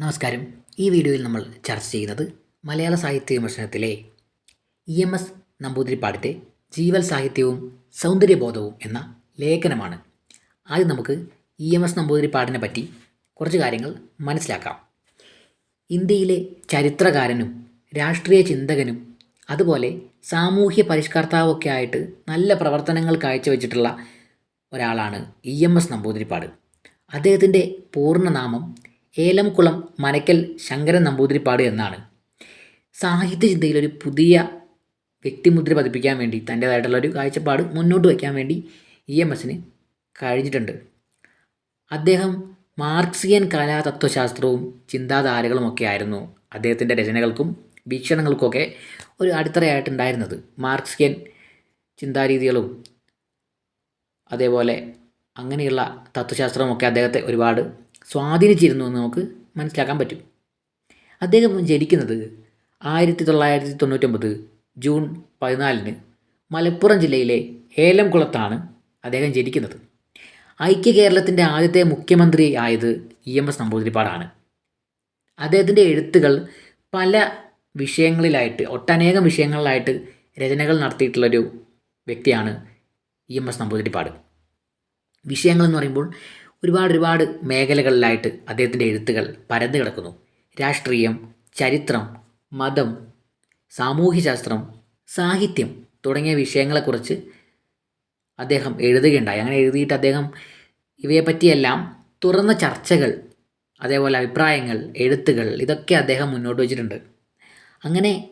നമസ്കാരം. ഈ വീഡിയോയിൽ നമ്മൾ ചർച്ച ചെയ്യുന്നത് മലയാള സാഹിത്യ വിമർശനത്തിലെ ഇ എം എസ് നമ്പൂതിരിപ്പാടിന്റെ ജീവൽ സാഹിത്യവും സൗന്ദര്യബോധവും എന്ന ലേഖനമാണ്. ആദ്യം നമുക്ക് ഇ എം എസ് നമ്പൂതിരിപ്പാടിനെ പറ്റി കുറച്ച് കാര്യങ്ങൾ മനസ്സിലാക്കാം. ഇന്ത്യയിലെ ചരിത്രകാരനും രാഷ്ട്രീയ ചിന്തകനും അതുപോലെ സാമൂഹ്യ പരിഷ്കർത്താവൊക്കെ ആയിട്ട് നല്ല പ്രവർത്തനങ്ങൾ കാഴ്ചവെച്ചിട്ടുള്ള ഒരാളാണ് ഇ എം എസ് നമ്പൂതിരിപ്പാട്. അദ്ദേഹത്തിന്റെ പൂർണനാമം ഏലംകുളം മനക്കൽ ശങ്കരൻ നമ്പൂതിരിപ്പാട് എന്നാണ്. സാഹിത്യ ചിന്തയിൽ ഒരു പുതിയ വ്യക്തിമുദ്ര പതിപ്പിക്കാൻ വേണ്ടി തന്റേതായിട്ടുള്ള ഒരു കാഴ്ചപ്പാട് മുന്നോട്ട് വയ്ക്കാൻ വേണ്ടി ഇ എം എസിന് കഴിഞ്ഞിട്ടുണ്ട്. അദ്ദേഹം മാർക്സിയൻ കലാതത്വശാസ്ത്രവും ചിന്താധാരകളുമൊക്കെ ആയിരുന്നു അദ്ദേഹത്തിന്റെ രചനകൾക്കും വീക്ഷണങ്ങൾക്കുമൊക്കെ ഒരു അടിത്തറയായിട്ടുണ്ടായിരുന്നത്. മാർക്സിയൻ ചിന്താരീതികളും അതേപോലെ അങ്ങനെയുള്ള തത്വശാസ്ത്രമൊക്കെ അദ്ദേഹത്തെ ഒരുപാട് സ്വാധീനിച്ചിരുന്നു എന്ന് നമുക്ക് മനസ്സിലാക്കാൻ പറ്റും. അദ്ദേഹം ജനിക്കുന്നത് ആയിരത്തി തൊള്ളായിരത്തി തൊണ്ണൂറ്റൊമ്പത് ജൂൺ പതിനാലിന് മലപ്പുറം ജില്ലയിലെ ഏലംകുളത്താണ് അദ്ദേഹം ജനിക്കുന്നത്. ഐക്യ കേരളത്തിന്റെ ആദ്യത്തെ മുഖ്യമന്ത്രി ആയത് ഇ എം എസ് നമ്പൂതിരിപ്പാടാണ്. അദ്ദേഹത്തിന്റെ എഴുത്തുകൾ പല വിഷയങ്ങളിലായിട്ട് ഒട്ടനേകം വിഷയങ്ങളിലായിട്ട് രചനകൾ നടത്തിയിട്ടുള്ളൊരു വ്യക്തിയാണ് ഇ എം എസ് നമ്പൂതിരിപ്പാട്. വിഷയങ്ങളെന്ന് പറയുമ്പോൾ ഒരുപാട് ഒരുപാട് മേഖലകളിലായിട്ട് അദ്ദേഹത്തിന്റെ എഴുത്തുകൾ പരന്നു കിടക്കുന്നു. രാഷ്ട്രീയം ചരിത്രം മതം സാമൂഹ്യശാസ്ത്രം സാഹിത്യം തുടങ്ങിയ വിഷയങ്ങളെക്കുറിച്ച് അദ്ദേഹം എഴുതുകയുണ്ടായി. അങ്ങനെ എഴുതിയിട്ട് അദ്ദേഹം ഇവയെപ്പറ്റിയെല്ലാം തുറന്ന ചർച്ചകൾ അതേപോലെ അഭിപ്രായങ്ങൾ എഴുത്തുകൾ ഇതൊക്കെ അദ്ദേഹം മുന്നോട്ട് വച്ചിട്ടുണ്ട്. അങ്ങനെ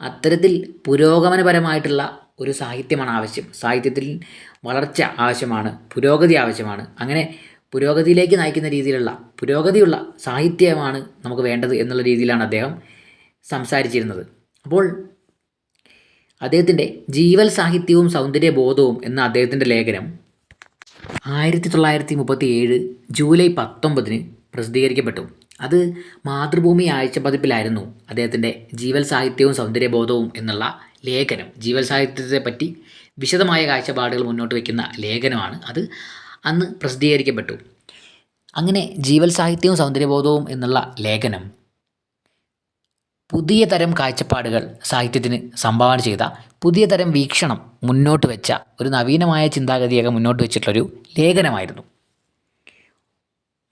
അത്തരത്തിൽ പുരോഗമനപരമായിട്ടുള്ള ഒരു സാഹിത്യമാണ് ആവശ്യം. സാഹിത്യത്തിൽ വളർച്ച ആവശ്യമാണ് പുരോഗതി ആവശ്യമാണ്. അങ്ങനെ പുരോഗതിയിലേക്ക് നയിക്കുന്ന രീതിയിലുള്ള പുരോഗതിയുള്ള സാഹിത്യമാണ് നമുക്ക് വേണ്ടത് എന്നുള്ള രീതിയിലാണ് അദ്ദേഹം സംസാരിച്ചിരുന്നത്. അപ്പോൾ അദ്ദേഹത്തിന്റെ ജീവൽ സാഹിത്യവും സൗന്ദര്യബോധവും എന്ന അദ്ദേഹത്തിന്റെ ലേഖനം ആയിരത്തി തൊള്ളായിരത്തി മുപ്പത്തി ഏഴ് ജൂലൈ പത്തൊമ്പതിന് പ്രസിദ്ധീകരിക്കപ്പെട്ടു. അത് മാതൃഭൂമി ആഴ്ച പതിപ്പിലായിരുന്നു അദ്ദേഹത്തിന്റെ ജീവൽ സാഹിത്യവും സൗന്ദര്യബോധവും എന്നുള്ള ലേഖനം. ജീവൽ സാഹിത്യത്തെ പറ്റി വിശദമായ കാഴ്ചപ്പാടുകൾ മുന്നോട്ട് വയ്ക്കുന്ന ലേഖനമാണ് അത്. അന്ന് പ്രസിദ്ധീകരിക്കപ്പെട്ടു. അങ്ങനെ ജീവൽ സാഹിത്യവും സൗന്ദര്യബോധവും എന്നുള്ള ലേഖനം പുതിയ തരം കാഴ്ചപ്പാടുകൾ സാഹിത്യത്തിന് സംഭാവന ചെയ്ത പുതിയ തരം വീക്ഷണം മുന്നോട്ട് വെച്ച ഒരു നവീനമായ ചിന്താഗതിയൊക്കെ മുന്നോട്ട് വെച്ചിട്ടുള്ളൊരു ലേഖനമായിരുന്നു.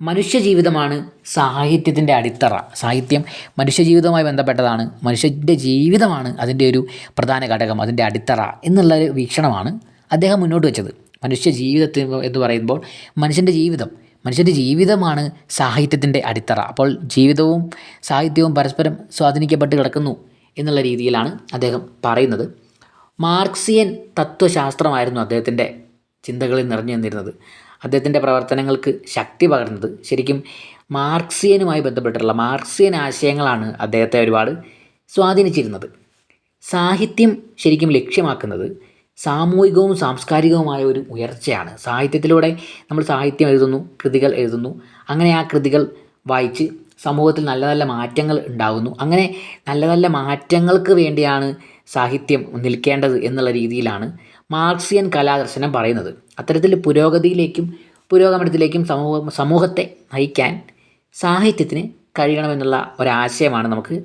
മനുഷ്യജീവിതമാണ് സാഹിത്യത്തിന്റെ അടിത്തറ. സാഹിത്യം മനുഷ്യജീവിതവുമായി ബന്ധപ്പെട്ടതാണ്. മനുഷ്യന്റെ ജീവിതമാണ് അതിന്റെ ഒരു പ്രധാന ഘടകം അതിന്റെ അടിത്തറ എന്നുള്ള ഒരു വീക്ഷണമാണ് അദ്ദേഹം മുന്നോട്ട് വെച്ചത്. മനുഷ്യ എന്ന് പറയുമ്പോൾ മനുഷ്യന്റെ ജീവിതം. മനുഷ്യന്റെ ജീവിതമാണ് സാഹിത്യത്തിന്റെ അടിത്തറ. അപ്പോൾ ജീവിതവും സാഹിത്യവും പരസ്പരം സ്വാധീനിക്കപ്പെട്ട് കിടക്കുന്നു എന്നുള്ള രീതിയിലാണ് അദ്ദേഹം പറയുന്നത്. മാർക്സിയൻ തത്വശാസ്ത്രമായിരുന്നു അദ്ദേഹത്തിന്റെ ചിന്തകളിൽ നിറഞ്ഞു നിന്നിരുന്നത്. അദ്ദേഹത്തിന്റെ പ്രവർത്തനങ്ങൾക്ക് ശക്തി പകർന്നത് ശരിക്കും മാർക്സിയനുമായി ബന്ധപ്പെട്ടിട്ടുള്ള മാർക്സിയൻ ആശയങ്ങളാണ് അദ്ദേഹത്തെ ഒരുപാട് സ്വാധീനിച്ചിരുന്നത്. സാഹിത്യം ശരിക്കും ലക്ഷ്യമാക്കുന്നത് സാമൂഹികവും സാംസ്കാരികവുമായ ഒരു ഉയർച്ചയാണ്. സാഹിത്യത്തിലൂടെ നമ്മൾ സാഹിത്യം എഴുതുന്നു കൃതികൾ എഴുതുന്നു. അങ്ങനെ ആ കൃതികൾ വായിച്ച് സമൂഹത്തിൽ നല്ല നല്ല മാറ്റങ്ങൾ ഉണ്ടാകുന്നു. അങ്ങനെ നല്ല നല്ല മാറ്റങ്ങൾക്ക് വേണ്ടിയാണ് സാഹിത്യം നിൽക്കേണ്ടത് എന്നുള്ള രീതിയിലാണ് മാർക്സിയൻ കലാദർശനം പറയുന്നത്. അത്തരത്തിൽ പുരോഗതിയിലേക്കും പുരോഗമനത്തിലേക്കും സമൂഹ സമൂഹത്തെ നയിക്കാൻ സാഹിത്യത്തിന് കഴിയണമെന്നുള്ള ഒരാശയമാണ് നമുക്ക്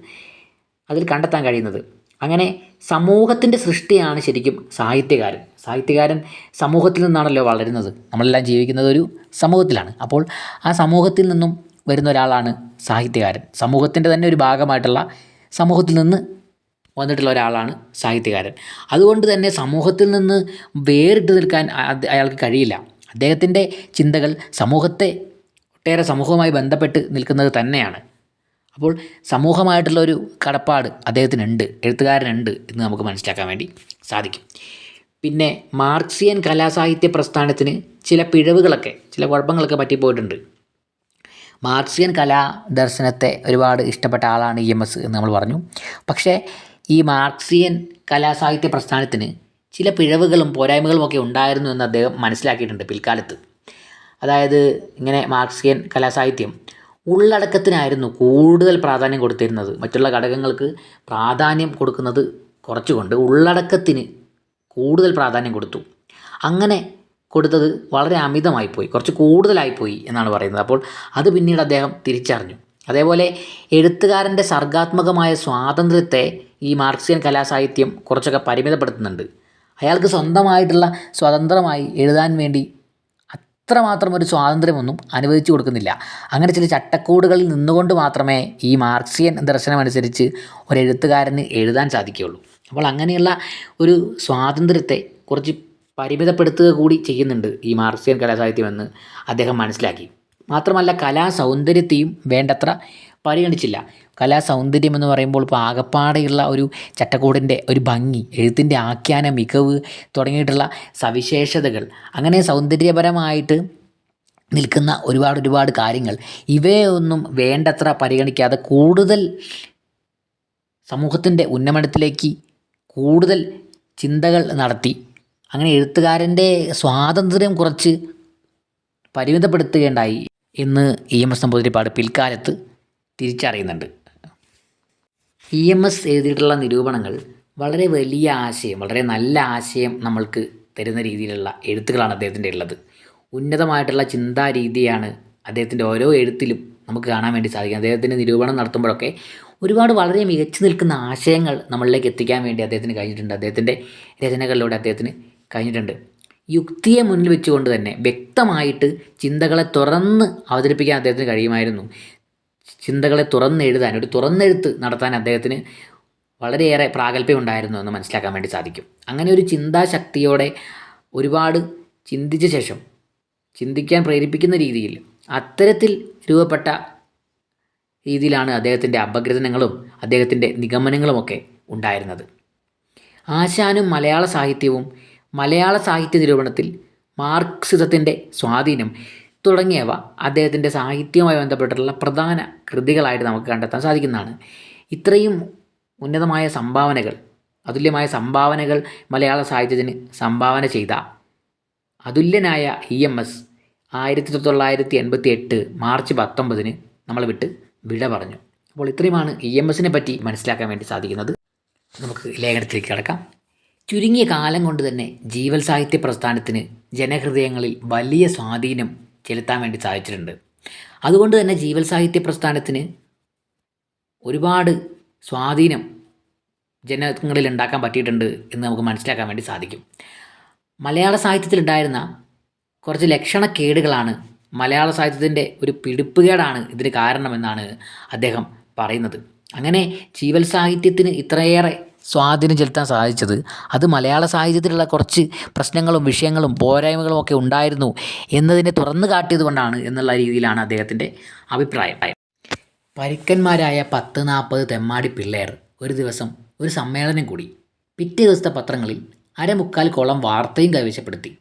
അതിൽ കണ്ടെത്താൻ കഴിയുന്നത്. അങ്ങനെ സമൂഹത്തിന്റെ സൃഷ്ടിയാണ് ശരിക്കും സാഹിത്യകാരൻ. സാഹിത്യകാരൻ സമൂഹത്തിൽ നിന്നാണല്ലോ വളരുന്നത്. നമ്മളെല്ലാം ജീവിക്കുന്നത് ഒരു സമൂഹത്തിലാണ്. അപ്പോൾ ആ സമൂഹത്തിൽ നിന്നും വരുന്ന ഒരാളാണ് സാഹിത്യകാരൻ. സമൂഹത്തിന്റെ തന്നെ ഒരു ഭാഗമായിട്ടുള്ള സമൂഹത്തിൽ നിന്ന് വന്നിട്ടുള്ള ഒരാളാണ് സാഹിത്യകാരൻ. അതുകൊണ്ട് തന്നെ സമൂഹത്തിൽ നിന്ന് വേറിട്ട് നിൽക്കാൻ അയാൾക്ക് കഴിയില്ല. അദ്ദേഹത്തിന്റെ ചിന്തകൾ സമൂഹത്തെ ഒട്ടേറെ സമൂഹവുമായി ബന്ധപ്പെട്ട് നിൽക്കുന്നത് തന്നെയാണ്. അപ്പോൾ സമൂഹമായിട്ടുള്ള ഒരു കടപ്പാട് അദ്ദേഹത്തിനുണ്ട് എഴുത്തുകാരനുണ്ട് എന്ന് നമുക്ക് മനസ്സിലാക്കാൻ വേണ്ടി സാധിക്കും. പിന്നെ മാർക്സിയൻ കലാസാഹിത്യ പ്രസ്ഥാനത്തിന് ചില പിഴവുകളൊക്കെ ചില കുഴപ്പങ്ങളൊക്കെ പറ്റിപ്പോയിട്ടുണ്ട്. മാർക്സിയൻ കലാ ദർശനത്തെ ഒരുപാട് ഇഷ്ടപ്പെട്ട ആളാണ് ഇ എം എസ് എന്ന് നമ്മൾ പറഞ്ഞു. പക്ഷേ ഈ മാർക്സിയൻ കലാസാഹിത്യ പ്രസ്ഥാനത്തിന് ചില പിഴവുകളും പോരായ്മകളും ഒക്കെ ഉണ്ടായിരുന്നു എന്ന് അദ്ദേഹം മനസ്സിലാക്കിയിട്ടുണ്ട് പിൽക്കാലത്ത്. അതായത് ഇങ്ങനെ മാർക്സിയൻ കലാസാഹിത്യം ഉള്ളടക്കത്തിനായിരുന്നു കൂടുതൽ പ്രാധാന്യം കൊടുത്തിരുന്നത്. മറ്റുള്ള ഘടകങ്ങൾക്ക് പ്രാധാന്യം കൊടുക്കുന്നത് കുറച്ചുകൊണ്ട് ഉള്ളടക്കത്തിന് കൂടുതൽ പ്രാധാന്യം കൊടുത്തു. അങ്ങനെ കൊടുത്തത് വളരെ അമിതമായിപ്പോയി. കുറച്ച് കൂടുതലായിപ്പോയി എന്നാണ് പറയുന്നത്. അപ്പോൾ അത് പിന്നീട് അദ്ദേഹം തിരിച്ചറിഞ്ഞു. അതേപോലെ എഴുത്തുകാരന്റെ സർഗാത്മകമായ സ്വാതന്ത്ര്യത്തെ ഈ മാർക്സിയൻ കലാസാഹിത്യം കുറച്ചൊക്കെ പരിമിതപ്പെടുത്തുന്നുണ്ട്. അയാൾക്ക് സ്വന്തമായിട്ടുള്ള സ്വതന്ത്രമായി എഴുതാൻ വേണ്ടി അത്രമാത്രം ഒരു സ്വാതന്ത്ര്യമൊന്നും അനുവദിച്ചു കൊടുക്കുന്നില്ല. അങ്ങനെ ചില ചട്ടക്കൂടുകളിൽ നിന്നുകൊണ്ട് മാത്രമേ ഈ മാർക്സിയൻ ദർശനമനുസരിച്ച് ഒരു എഴുത്തുകാരന് എഴുതാൻ സാധിക്കുകയുള്ളൂ. അപ്പോൾ അങ്ങനെയുള്ള ഒരു സ്വാതന്ത്ര്യത്തെ കുറച്ച് പരിമിതപ്പെടുത്തുക കൂടി ചെയ്യുന്നുണ്ട് ഈ മാർക്സിയൻ കലാസാഹിത്യമെന്ന് അദ്ദേഹം മനസ്സിലാക്കി. മാത്രമല്ല കലാ സൗന്ദര്യത്തെയും വേണ്ടത്ര പരിഗണിച്ചില്ല. കലാ സൗന്ദര്യം എന്ന് പറയുമ്പോൾ ഇപ്പോൾ ആകപ്പാടെയുള്ള ഒരു ചട്ടക്കൂടിന്റെ ഒരു ഭംഗി എഴുത്തിന്റെ ആഖ്യാന മികവ് തുടങ്ങിയിട്ടുള്ള സവിശേഷതകൾ. അങ്ങനെ സൗന്ദര്യപരമായിട്ട് നിൽക്കുന്ന ഒരുപാട് ഒരുപാട് കാര്യങ്ങൾ. ഇവയൊന്നും വേണ്ടത്ര പരിഗണിക്കാതെ കൂടുതൽ സമൂഹത്തിന്റെ ഉന്നമനത്തിലേക്ക് കൂടുതൽ ചിന്തകൾ നടത്തി അങ്ങനെ എഴുത്തുകാരന്റെ സ്വാതന്ത്ര്യം കുറച്ച് പരിമിതപ്പെടുത്തുകയുണ്ടായി. എന്ന് ഇ എം എസ് നമ്പൂതിരിപ്പാട് പിൽക്കാലത്ത് തിരിച്ചറിയുന്നുണ്ട്. ഇ എം എസ് എഴുതിയിട്ടുള്ള നിരൂപണങ്ങൾ വളരെ വലിയ ആശയം വളരെ നല്ല ആശയം നമ്മൾക്ക് തരുന്ന രീതിയിലുള്ള എഴുത്തുകളാണ് അദ്ദേഹത്തിന്റെ ഉള്ളത്. ഉന്നതമായിട്ടുള്ള ചിന്താ രീതിയാണ് അദ്ദേഹത്തിന്റെ ഓരോ എഴുത്തിലും നമുക്ക് കാണാൻ വേണ്ടി സാധിക്കും അദ്ദേഹത്തിന്റെ നിരൂപണം നടത്തുമ്പോഴൊക്കെ ഒരുപാട് വളരെ മികച്ചു നിൽക്കുന്ന ആശയങ്ങൾ നമ്മളിലേക്ക് എത്തിക്കാൻ വേണ്ടി അദ്ദേഹത്തിന് കഴിഞ്ഞിട്ടുണ്ട്. അദ്ദേഹത്തിന്റെ രചനകളിലൂടെ അദ്ദേഹത്തിന് കഴിഞ്ഞിട്ടുണ്ട്. യുക്തിയെ മുന്നിൽ വെച്ചുകൊണ്ട് തന്നെ വ്യക്തമായിട്ട് ചിന്തകളെ തുറന്ന് അവതരിപ്പിക്കാൻ അദ്ദേഹത്തിന് കഴിയുമായിരുന്നു. ചിന്തകളെ തുറന്നെഴുതാൻ ഒരു തുറന്നെഴുത്ത് നടത്താൻ അദ്ദേഹത്തിന് വളരെയേറെ പ്രാഗൽഭ്യം ഉണ്ടായിരുന്നു എന്ന് മനസ്സിലാക്കാൻ വേണ്ടി സാധിക്കും. അങ്ങനെ ഒരു ചിന്താശക്തിയോടെ ഒരുപാട് ചിന്തിച്ച ശേഷം ചിന്തിക്കാൻ പ്രേരിപ്പിക്കുന്ന രീതിയിൽ അത്തരത്തിൽ രൂപപ്പെട്ട രീതിയിലാണ് അദ്ദേഹത്തിന്റെ അപഗ്രഥനങ്ങളും അദ്ദേഹത്തിന്റെ നിഗമനങ്ങളുമൊക്കെ ഉണ്ടായിരുന്നത്. ആശാനും മലയാള സാഹിത്യവും മലയാള സാഹിത്യ നിരൂപണത്തിൽ മാർക്സിസത്തിന്റെ സ്വാധീനം തുടങ്ങിയവ അദ്ദേഹത്തിന്റെ സാഹിത്യവുമായി ബന്ധപ്പെട്ടിട്ടുള്ള പ്രധാന കൃതികളായിട്ട് നമുക്ക് കണ്ടെത്താൻ സാധിക്കുന്നതാണ്. ഇത്രയും ഉന്നതമായ സംഭാവനകൾ അതുല്യമായ സംഭാവനകൾ മലയാള സാഹിത്യത്തിന് സംഭാവന ചെയ്ത അതുല്യനായ ഇ എം എസ് ആയിരത്തി തൊള്ളായിരത്തി എൺപത്തി എട്ട് മാർച്ച് പത്തൊമ്പതിന് നമ്മൾ വിട്ട് വിട പറഞ്ഞു. അപ്പോൾ ഇത്രയുമാണ് ഇ എം എസിനെ പറ്റി മനസ്സിലാക്കാൻ വേണ്ടി സാധിക്കുന്നത്. നമുക്ക് ലേഖനത്തിലേക്ക് കിടക്കാം. ചുരുങ്ങിയ കാലം കൊണ്ട് തന്നെ ജീവൽ സാഹിത്യ പ്രസ്ഥാനത്തിന് ജനഹൃദയങ്ങളിൽ വലിയ സ്വാധീനം ചെലുത്താൻ വേണ്ടി സാധിച്ചിട്ടുണ്ട്. അതുകൊണ്ട് തന്നെ ജീവൽ സാഹിത്യ പ്രസ്ഥാനത്തിന് ഒരുപാട് സ്വാധീനം ജനങ്ങളിൽ ഉണ്ടാക്കാൻ പറ്റിയിട്ടുണ്ട് എന്ന് നമുക്ക് മനസ്സിലാക്കാൻ വേണ്ടി സാധിക്കും. മലയാള സാഹിത്യത്തിലുണ്ടായിരുന്ന കുറച്ച് ലക്ഷണക്കേടുകളാണ് മലയാള സാഹിത്യത്തിന്റെ ഒരു പിടിപ്പുകേടാണ് ഇതിന് കാരണമെന്നാണ് അദ്ദേഹം പറയുന്നത്. അങ്ങനെ ജീവൽ സാഹിത്യത്തിന് ഇത്രയേറെ സ്വാധീനം ചെലുത്താൻ സാധിച്ചത്. അത് മലയാള സാഹിത്യത്തിലുള്ള കുറച്ച് പ്രശ്നങ്ങളും വിഷയങ്ങളും പോരായ്മകളും ഒക്കെ ഉണ്ടായിരുന്നു എന്നതിനെ തുറന്നു കാട്ടിയതുകൊണ്ടാണ് എന്നുള്ള രീതിയിലാണ് അദ്ദേഹത്തിന്റെ അഭിപ്രായം. പരുക്കന്മാരായ പത്ത് നാൽപ്പത് തെമ്മാടി പിള്ളേർ ഒരു ദിവസം ഒരു സമ്മേളനം കൂടി. പിറ്റേ ദിവസത്തെ പത്രങ്ങളിൽ അരമുക്കാൽ കോളം വാർത്തയും കൈവശപ്പെടുത്തി.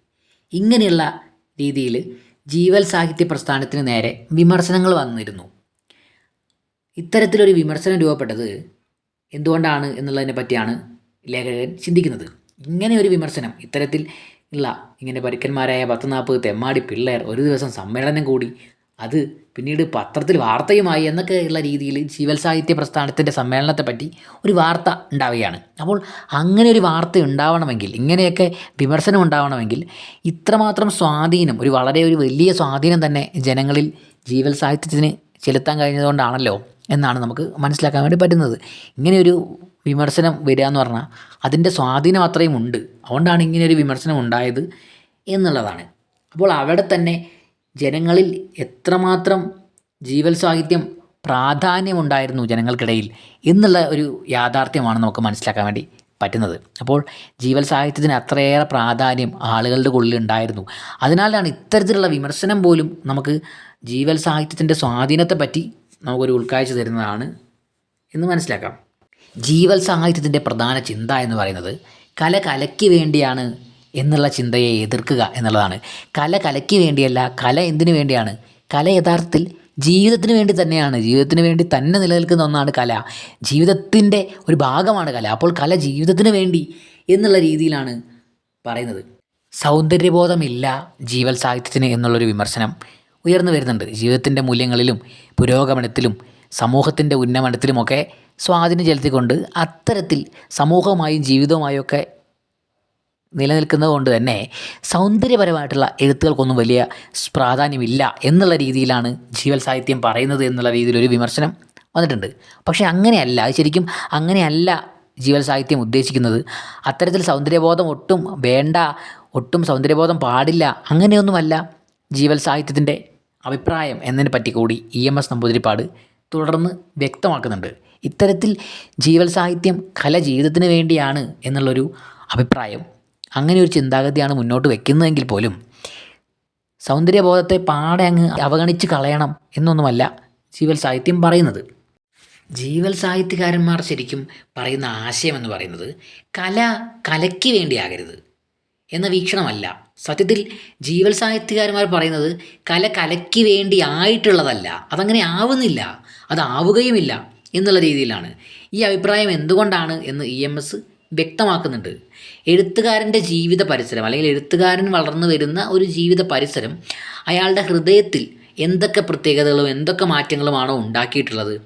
ഇങ്ങനെയുള്ള രീതിയിൽ ജീവൽ സാഹിത്യ പ്രസ്ഥാനത്തിന് നേരെ വിമർശനങ്ങൾ വന്നിരുന്നു. ഇത്തരത്തിലൊരു വിമർശനം രൂപപ്പെട്ടത് എന്തുകൊണ്ടാണ് എന്നുള്ളതിനെ പറ്റിയാണ് ലേഖകൻ ചിന്തിക്കുന്നത്. ഇങ്ങനെ ഒരു വിമർശനം ഇത്തരത്തിൽ ഉള്ള ഇങ്ങനെ പരുക്കന്മാരായ പത്ത് നാൽപ്പത് തെമ്മാടി പിള്ളേർ ഒരു ദിവസം സമ്മേളനം കൂടി അത് പിന്നീട് പത്രത്തിൽ വാർത്തയുമായി എന്നൊക്കെ ഉള്ള രീതിയിൽ ജീവൽ സാഹിത്യ പ്രസ്ഥാനത്തിന്റെ സമ്മേളനത്തെ പറ്റി ഒരു വാർത്ത ഉണ്ടാവുകയാണ്. അപ്പോൾ അങ്ങനെ ഒരു വാർത്ത ഉണ്ടാവണമെങ്കിൽ ഇങ്ങനെയൊക്കെ വിമർശനം ഉണ്ടാവണമെങ്കിൽ ഇത്രമാത്രം സ്വാധീനം ഒരു വളരെ ഒരു വലിയ സ്വാധീനം തന്നെ ജനങ്ങളിൽ ജീവൽ സാഹിത്യത്തിന് ചെലുത്താൻ കഴിഞ്ഞതുകൊണ്ടാണല്ലോ എന്നാണ് നമുക്ക് മനസ്സിലാക്കാൻ വേണ്ടി പറ്റുന്നത്. ഇങ്ങനെയൊരു വിമർശനം വരിക എന്ന് പറഞ്ഞാൽ അതിന്റെ സ്വാധീനം അത്രയും ഉണ്ട്. അതുകൊണ്ടാണ് ഇങ്ങനെയൊരു വിമർശനം ഉണ്ടായത് എന്നുള്ളതാണ്. അപ്പോൾ അവിടെ തന്നെ ജനങ്ങളിൽ എത്രമാത്രം ജീവൽ സാഹിത്യം പ്രാധാന്യമുണ്ടായിരുന്നു ജനങ്ങൾക്കിടയിൽ എന്നുള്ള ഒരു യാഥാർത്ഥ്യമാണ് നമുക്ക് മനസ്സിലാക്കാൻ വേണ്ടി പറ്റുന്നത്. അപ്പോൾ ജീവൽ സാഹിത്യത്തിന് അത്രയേറെ പ്രാധാന്യം ആളുകളുടെ ഉള്ളിൽ ഉണ്ടായിരുന്നു. അതിനാലാണ് ഇത്തരത്തിലുള്ള വിമർശനം പോലും നമുക്ക് ജീവൽ സാഹിത്യത്തിന്റെ സ്വാധീനത്തെ പറ്റി നമുക്കൊരു ഉൾക്കാഴ്ച തരുന്നതാണ് എന്ന് മനസ്സിലാക്കാം. ജീവൽ സാഹിത്യത്തിന്റെ പ്രധാന ചിന്ത എന്ന് പറയുന്നത് കല കലയ്ക്ക് വേണ്ടിയാണ് എന്നുള്ള ചിന്തയെ എതിർക്കുക എന്നുള്ളതാണ്. കല കലയ്ക്ക് വേണ്ടിയല്ല കല എന്തിനു വേണ്ടിയാണ്? കല യഥാർത്ഥത്തിൽ ജീവിതത്തിന് വേണ്ടി തന്നെയാണ്. ജീവിതത്തിന് വേണ്ടി തന്നെ നിലനിൽക്കുന്ന ഒന്നാണ് കല. ജീവിതത്തിന്റെ ഒരു ഭാഗമാണ് കല. അപ്പോൾ കല ജീവിതത്തിന് വേണ്ടി എന്നുള്ള രീതിയിലാണ് പറയുന്നത്. സൗന്ദര്യബോധമില്ല ജീവൽ സാഹിത്യത്തിന് എന്നുള്ളൊരു വിമർശനം. ഉയർന്നു വരുന്നുണ്ട്. ജീവിതത്തിന്റെ മൂല്യങ്ങളിലും പുരോഗമനത്തിലും സമൂഹത്തിന്റെ ഉന്നമനത്തിലുമൊക്കെ സ്വാധീനം ചെലുത്തിക്കൊണ്ട് അത്തരത്തിൽ സമൂഹവുമായും ജീവിതവുമായും ഒക്കെ നിലനിൽക്കുന്നത് കൊണ്ട് തന്നെ സൗന്ദര്യപരമായിട്ടുള്ള എഴുത്തുകൾക്കൊന്നും വലിയ പ്രാധാന്യമില്ല എന്നുള്ള രീതിയിലാണ് ജീവൽ സാഹിത്യം പറയുന്നത് എന്നുള്ള രീതിയിലൊരു വിമർശനം വന്നിട്ടുണ്ട്. പക്ഷേ അങ്ങനെയല്ല അത് ശരിക്കും അങ്ങനെയല്ല ജീവൽ സാഹിത്യം ഉദ്ദേശിക്കുന്നത്. അത്തരത്തിൽ സൗന്ദര്യബോധം ഒട്ടും വേണ്ട ഒട്ടും സൗന്ദര്യബോധം പാടില്ല അങ്ങനെയൊന്നുമല്ല. ജീവൽ സാഹിത്യത്തിന്റെ അഭിപ്രായം എന്നതിനെ പറ്റി കൂടി ഇ എം എസ് നമ്പൂതിരിപ്പാട് തുടർന്ന് വ്യക്തമാക്കുന്നുണ്ട്. ഇത്തരത്തിൽ ജീവൽ സാഹിത്യം കല ജീവിതത്തിന് വേണ്ടിയാണ് എന്നുള്ളൊരു അഭിപ്രായം അങ്ങനെ ഒരു ചിന്താഗതിയാണ് മുന്നോട്ട് വെക്കുന്നതെങ്കിൽ പോലും സൗന്ദര്യബോധത്തെ പാടെ അങ്ങ് അവഗണിച്ച് കളയണം എന്നൊന്നുമല്ല ജീവൽ സാഹിത്യം പറയുന്നത്. ജീവൽ സാഹിത്യകാരന്മാർ ശരിക്കും പറയുന്ന ആശയം എന്ന് പറയുന്നത് കല കലയ്ക്ക് വേണ്ടിയാകരുത് എന്ന വീക്ഷണമല്ല. സത്യത്തിൽ ജീവൽ സാഹിത്യകാരന്മാർ പറയുന്നത് കല കലയ്ക്ക് വേണ്ടി ആയിട്ടുള്ളതല്ല അതങ്ങനെ ആവുന്നില്ല അതാവുകയുമില്ല എന്നുള്ള രീതിയിലാണ്. ഈ അഭിപ്രായം എന്തുകൊണ്ടാണ് എന്ന് ഇ എം എസ് വ്യക്തമാക്കുന്നുണ്ട്. എഴുത്തുകാരന്റെ ജീവിത പരിസരം അല്ലെങ്കിൽ എഴുത്തുകാരൻ വളർന്നു വരുന്ന ഒരു ജീവിത പരിസരം അയാളുടെ ഹൃദയത്തിൽ എന്തൊക്കെ പ്രത്യേകതകളും എന്തൊക്കെ മാറ്റങ്ങളുമാണോ ഉണ്ടാക്കിയിട്ടുള്ളത്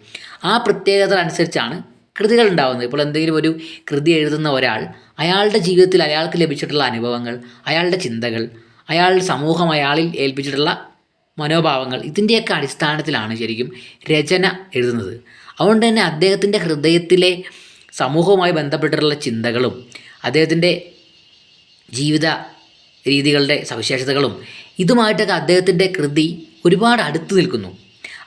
ആ പ്രത്യേകത അനുസരിച്ചാണ് കൃതികൾ ഉണ്ടാകുന്നത് ഇപ്പോൾ എന്തെങ്കിലും ഒരു കൃതി എഴുതുന്ന ഒരാൾ അയാളുടെ ജീവിതത്തിൽ അയാൾക്ക് ലഭിച്ചിട്ടുള്ള അനുഭവങ്ങൾ അയാളുടെ ചിന്തകൾ അയാളുടെ സമൂഹം അയാളിൽ ഏൽപ്പിച്ചിട്ടുള്ള മനോഭാവങ്ങൾ ഇതിന്റെയൊക്കെ അടിസ്ഥാനത്തിലാണ് ശരിക്കും രചന എഴുതുന്നത്. അതുകൊണ്ട് തന്നെ അദ്ദേഹത്തിന്റെ ഹൃദയത്തിലെ സമൂഹവുമായി ബന്ധപ്പെട്ടിട്ടുള്ള ചിന്തകളും അദ്ദേഹത്തിന്റെ ജീവിത രീതികളുടെ സവിശേഷതകളും ഇതുമായിട്ടൊക്കെ അദ്ദേഹത്തിന്റെ കൃതി ഒരുപാട് അടുത്ത് നിൽക്കുന്നു.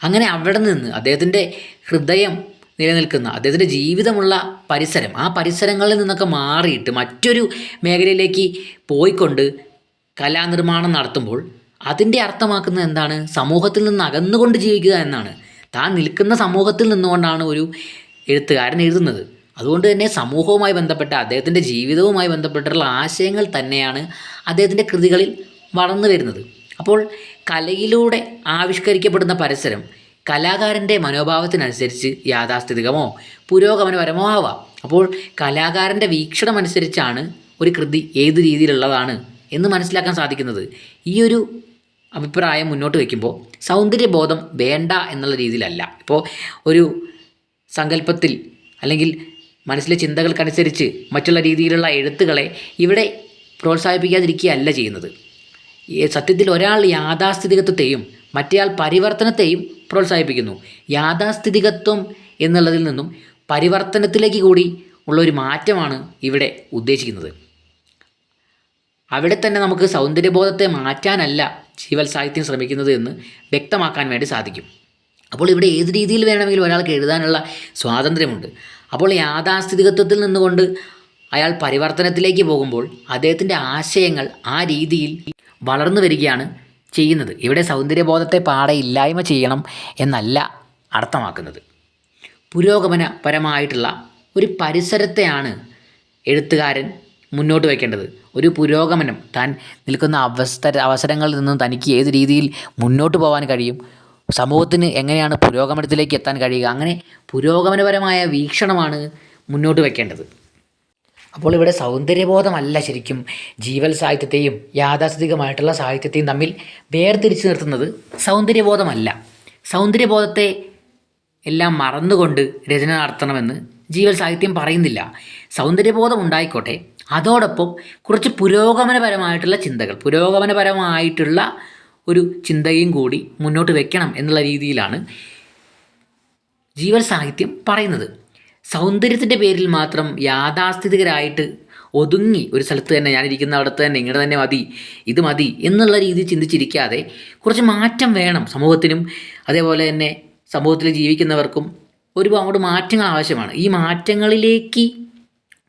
അങ്ങനെ അവിടെ നിന്ന് അദ്ദേഹത്തിന്റെ ഹൃദയം നിലനിൽക്കുന്ന അദ്ദേഹത്തിന്റെ ജീവിതമുള്ള പരിസരം ആ പരിസരങ്ങളിൽ നിന്നൊക്കെ മാറിയിട്ട് മറ്റൊരു മേഖലയിലേക്ക് പോയിക്കൊണ്ട് കലാനിർമ്മാണം നടത്തുമ്പോൾ അതിന്റെ അർത്ഥമാക്കുന്നത് എന്താണ്? സമൂഹത്തിൽ നിന്ന് അകന്നുകൊണ്ട് ജീവിക്കുക എന്നാണ്. താൻ നിൽക്കുന്ന സമൂഹത്തിൽ നിന്നുകൊണ്ടാണ് ഒരു എഴുത്തുകാരൻ എഴുതുന്നത്. അതുകൊണ്ട് തന്നെ സമൂഹവുമായി ബന്ധപ്പെട്ട അദ്ദേഹത്തിന്റെ ജീവിതവുമായി ബന്ധപ്പെട്ടിട്ടുള്ള ആശയങ്ങൾ തന്നെയാണ് അദ്ദേഹത്തിന്റെ കൃതികളിൽ വളർന്നു വരുന്നത്. അപ്പോൾ കലയിലൂടെ ആവിഷ്കരിക്കപ്പെടുന്ന പരിസരം കലാകാരന്റെ മനോഭാവത്തിനനുസരിച്ച് യാഥാസ്ഥിതികമോ പുരോഗമനപരമോ ആവാം. അപ്പോൾ കലാകാരന്റെ വീക്ഷണമനുസരിച്ചാണ് ഒരു കൃതി ഏത് രീതിയിലുള്ളതാണ് എന്ന് മനസ്സിലാക്കാൻ സാധിക്കുന്നത്. ഈ ഒരു അഭിപ്രായം മുന്നോട്ട് വയ്ക്കുമ്പോൾ സൗന്ദര്യബോധം വേണ്ട എന്നുള്ള രീതിയിലല്ല. ഇപ്പോൾ ഒരു സങ്കല്പത്തിൽ അല്ലെങ്കിൽ മനസ്സിലെ ചിന്തകൾക്കനുസരിച്ച് മറ്റുള്ള രീതിയിലുള്ള എഴുത്തുകളെ ഇവിടെ പ്രോത്സാഹിപ്പിക്കാതിരിക്കുകയല്ല ചെയ്യുന്നത്. സത്യത്തിൽ ഒരാൾ യാഥാസ്ഥിതികത്വത്തെയും മറ്റേയാൾ പരിവർത്തനത്തെയും പ്രോത്സാഹിപ്പിക്കുന്നു. യാഥാസ്ഥിതികത്വം എന്നുള്ളതിൽ നിന്നും പരിവർത്തനത്തിലേക്ക് കൂടി ഉള്ള ഒരു മാറ്റമാണ് ഇവിടെ ഉദ്ദേശിക്കുന്നത്. അവിടെ തന്നെ നമുക്ക് സൗന്ദര്യബോധത്തെ മാറ്റാനല്ല ജീവൽ സാഹിത്യം ശ്രമിക്കുന്നത് എന്ന് വ്യക്തമാക്കാൻ വേണ്ടി സാധിക്കും. അപ്പോൾ ഇവിടെ ഏത് രീതിയിൽ വേണമെങ്കിലും ഒരാൾക്ക് എഴുതാനുള്ള സ്വാതന്ത്ര്യമുണ്ട്. അപ്പോൾ യാഥാസ്ഥിതികത്വത്തിൽ നിന്നുകൊണ്ട് അയാൾ പരിവർത്തനത്തിലേക്ക് പോകുമ്പോൾ അദ്ദേഹത്തിന്റെ ആശയങ്ങൾ ആ രീതിയിൽ വളർന്നു വരികയാണ് ചെയ്യുന്നത്. ഇവിടെ സൗന്ദര്യബോധത്തെ പാടെ ഇല്ലായ്മ ചെയ്യണം എന്നല്ല അർത്ഥമാക്കുന്നത്. പുരോഗമനപരമായിട്ടുള്ള ഒരു പരിസരത്തെയാണ് എഴുത്തുകാരൻ മുന്നോട്ട് വയ്ക്കേണ്ടത് ഒരു പുരോഗമനം താൻ നിൽക്കുന്ന അവസ്ഥ അവസരങ്ങളിൽ നിന്നും തനിക്ക് ഏത് രീതിയിൽ മുന്നോട്ട് പോകാൻ കഴിയും സമൂഹത്തിന് എങ്ങനെയാണ് പുരോഗമനത്തിലേക്ക് എത്താൻ കഴിയുക അങ്ങനെ പുരോഗമനപരമായ വീക്ഷണമാണ് മുന്നോട്ട് വയ്ക്കേണ്ടത് അപ്പോൾ ഇവിടെ സൗന്ദര്യബോധമല്ല ശരിക്കും. ജീവൽ സാഹിത്യത്തെയും യാഥാസ്ഥിതികമായിട്ടുള്ള സാഹിത്യത്തെയും തമ്മിൽ വേർതിരിച്ചു നിർത്തുന്നത് സൗന്ദര്യബോധമല്ല. സൗന്ദര്യബോധത്തെ എല്ലാം മറന്നുകൊണ്ട് രചന നടത്തണമെന്ന് ജീവൽ സാഹിത്യം പറയുന്നില്ല. സൗന്ദര്യബോധം ഉണ്ടായിക്കോട്ടെ. അതോടൊപ്പം കുറച്ച് പുരോഗമനപരമായിട്ടുള്ള ചിന്തകൾ പുരോഗമനപരമായിട്ടുള്ള ഒരു ചിന്തയും കൂടി മുന്നോട്ട് വെക്കണം എന്നുള്ള രീതിയിലാണ് ജീവൽ സാഹിത്യം പറയുന്നത്. സൗന്ദര്യത്തിന്റെ പേരിൽ മാത്രം യാഥാസ്ഥിതികരായിട്ട് ഒതുങ്ങി ഒരു സ്ഥലത്ത് തന്നെ ഞാനിരിക്കുന്ന അവിടുത്തെ തന്നെ ഇങ്ങനെ തന്നെ മതി ഇത് മതി എന്നുള്ള രീതിയിൽ ചിന്തിച്ചിരിക്കാതെ കുറച്ച് മാറ്റം വേണം സമൂഹത്തിനും. അതേപോലെ തന്നെ സമൂഹത്തിൽ ജീവിക്കുന്നവർക്കും ഒരുപാട് മാറ്റങ്ങൾ ആവശ്യമാണ്. ഈ മാറ്റങ്ങളിലേക്ക്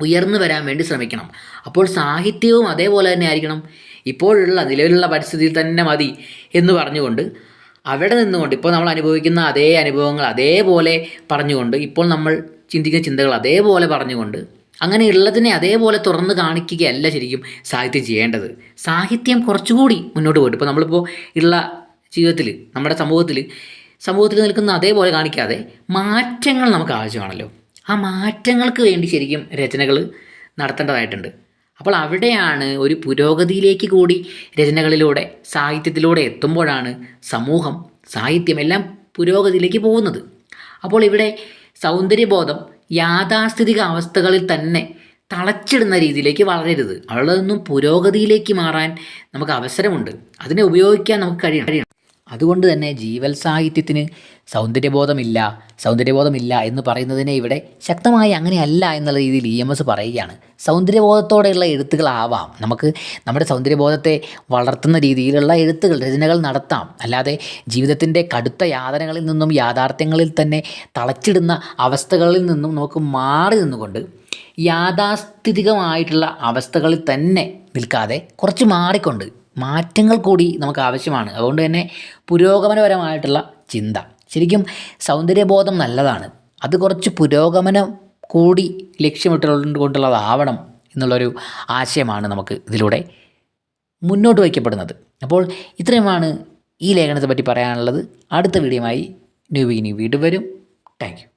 ഉയർന്നു വരാൻ വേണ്ടി ശ്രമിക്കണം. അപ്പോൾ സാഹിത്യവും അതേപോലെ തന്നെ ആയിരിക്കണം. ഇപ്പോഴുള്ള നിലവിലുള്ള പരിസ്ഥിതിയിൽ തന്നെ മതി എന്ന് പറഞ്ഞുകൊണ്ട് അവിടെ നിന്നുകൊണ്ട് ഇപ്പോൾ നമ്മൾ അനുഭവിക്കുന്ന അതേ അനുഭവങ്ങൾ അതേപോലെ പറഞ്ഞുകൊണ്ട് ഇപ്പോൾ നമ്മൾ ചിന്തിക്കുന്ന ചിന്തകൾ അതേപോലെ പറഞ്ഞുകൊണ്ട് അങ്ങനെയുള്ളതിനെ അതേപോലെ തുറന്ന് കാണിക്കുകയല്ല ശരിക്കും സാഹിത്യം ചെയ്യേണ്ടത്. സാഹിത്യം കുറച്ചുകൂടി മുന്നോട്ട് പോയിട്ട് ഇപ്പോൾ നമ്മളിപ്പോൾ ഉള്ള ജീവിതത്തിൽ നമ്മുടെ സമൂഹത്തിൽ സമൂഹത്തിൽ നിൽക്കുന്ന അതേപോലെ കാണിക്കാതെ മാറ്റങ്ങൾ നമുക്ക് ആവശ്യമാണല്ലോ. ആ മാറ്റങ്ങൾക്ക് വേണ്ടി ശരിക്കും രചനകൾ നടത്തേണ്ടതായിട്ടുണ്ട്. അപ്പോൾ അവിടെയാണ് ഒരു പുരോഗതിയിലേക്ക് കൂടി രചനകളിലൂടെ സാഹിത്യത്തിലൂടെ എത്തുമ്പോഴാണ് സമൂഹം സാഹിത്യം എല്ലാം പുരോഗതിയിലേക്ക് പോകുന്നത്. അപ്പോൾ ഇവിടെ സൗന്ദര്യബോധം യാഥാസ്ഥിതിക അവസ്ഥകളിൽ തന്നെ തളച്ചിടുന്ന രീതിയിലേക്ക് വളരരുത്. അവിടെ നിന്നും പുരോഗതിയിലേക്ക് മാറാൻ നമുക്ക് അവസരമുണ്ട്. അതിനെ ഉപയോഗിക്കാൻ നമുക്ക് കഴിയണം. അതുകൊണ്ട് തന്നെ ജീവൽ സാഹിത്യത്തിന് സൗന്ദര്യബോധമില്ല സൗന്ദര്യബോധമില്ല എന്ന് പറയുന്നതിനെ ഇവിടെ ശക്തമായി അങ്ങനെയല്ല എന്നുള്ള രീതിയിൽ ഇ എം എസ് പറയുകയാണ്. സൗന്ദര്യബോധത്തോടെയുള്ള എഴുത്തുകളാവാം. നമുക്ക് നമ്മുടെ സൗന്ദര്യബോധത്തെ വളർത്തുന്ന രീതിയിലുള്ള എഴുത്തുകൾ രചനകൾ നടത്താം. അല്ലാതെ ജീവിതത്തിന്റെ കടുത്ത യാതനകളിൽ നിന്നും യാഥാർത്ഥ്യങ്ങളിൽ തന്നെ തളച്ചിടുന്ന അവസ്ഥകളിൽ നിന്നും നമുക്ക് മാറി നിന്നുകൊണ്ട് യാഥാസ്ഥിതികമായിട്ടുള്ള അവസ്ഥകളിൽ തന്നെ നിൽക്കാതെ കുറച്ച് മാറിക്കൊണ്ട് മാറ്റങ്ങൾ കൂടി നമുക്ക് ആവശ്യമാണ് അതുകൊണ്ട് തന്നെ പുരോഗമനപരമായിട്ടുള്ള ചിന്ത. ശരിക്കും സൗന്ദര്യബോധം നല്ലതാണ്. അത് കുറച്ച് പുരോഗമനം കൂടി ലക്ഷ്യമിട്ടുകൊണ്ടുള്ളതാവണം എന്നുള്ളൊരു ആശയമാണ് നമുക്ക് ഇതിലൂടെ മുന്നോട്ട് വയ്ക്കപ്പെടുന്നത്. അപ്പോൾ ഇത്രയുമാണ് ഈ ലേഖനത്തെ പറ്റി പറയാനുള്ളത്. അടുത്ത വീഡിയോയുമായി ന്യൂ വീട് വരും. താങ്ക്